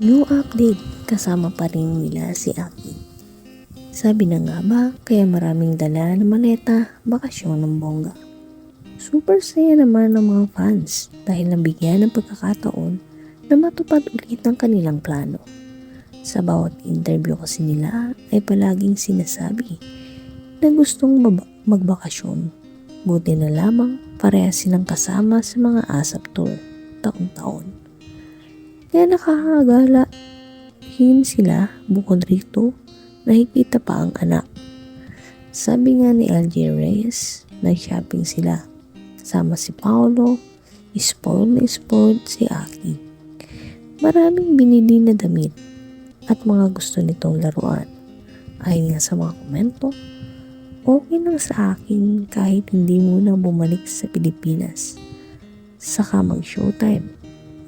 New update, kasama pa rin nila si Aki. Sabi na nga ba, kaya maraming dala na maleta, bakasyon ng bongga. Super saya naman ng mga fans dahil nabigyan ng pagkakataon na matupad ulit ang kanilang plano. Sa bawat interview kasi nila ay palaging sinasabi na gustong magbakasyon. Buti na lamang pareha silang kasama sa mga ASAP tour taon-taon. Kaya nakakagala hin sila bukod rito nakikita pa ang anak. Sabi nga ni LJ Reyes, nag-shopping sila. Kasama si Paolo, spoil na spoil si Aki. Maraming binili na damit at mga gusto nitong laruan. Ayon nga sa mga komento, okay lang sa akin kahit hindi muna bumalik sa Pilipinas. Saka mag-showtime.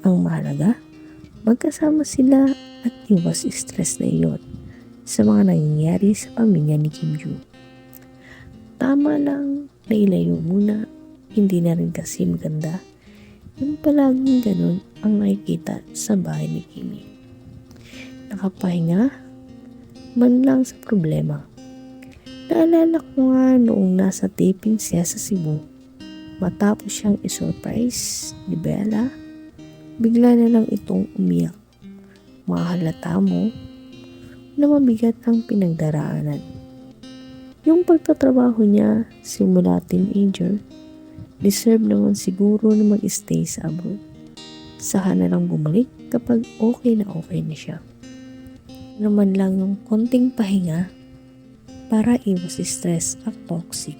Ang mahalaga, magkasama sila at iwas stress na iyon sa mga nangyayari sa pamilya ni Kim Joo. Tama lang na ilayo muna, hindi na rin kasi maganda yung palaging ganun ang nakikita sa bahay ni Kimi. Nakapahinga man lang sa problema. Naalala ko nga noong nasa taping siya sa Cebu, matapos siyang isurprise ni Bella, bigla na lang itong umiyak. Mahalata mo na mabigat ang pinagdaraanan. Yung pagtatrabaho niya simula teenager, deserve naman siguro na mag-stay sa abroad. Saka na lang bumalik kapag okay na okay na siya. Naman lang yung konting pahinga para iwas stress at toxic.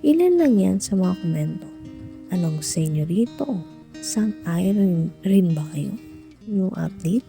Ilan lang yan sa mga komento. Anong sa inyo rito? Sang ayon rin ba kayo? Yung update?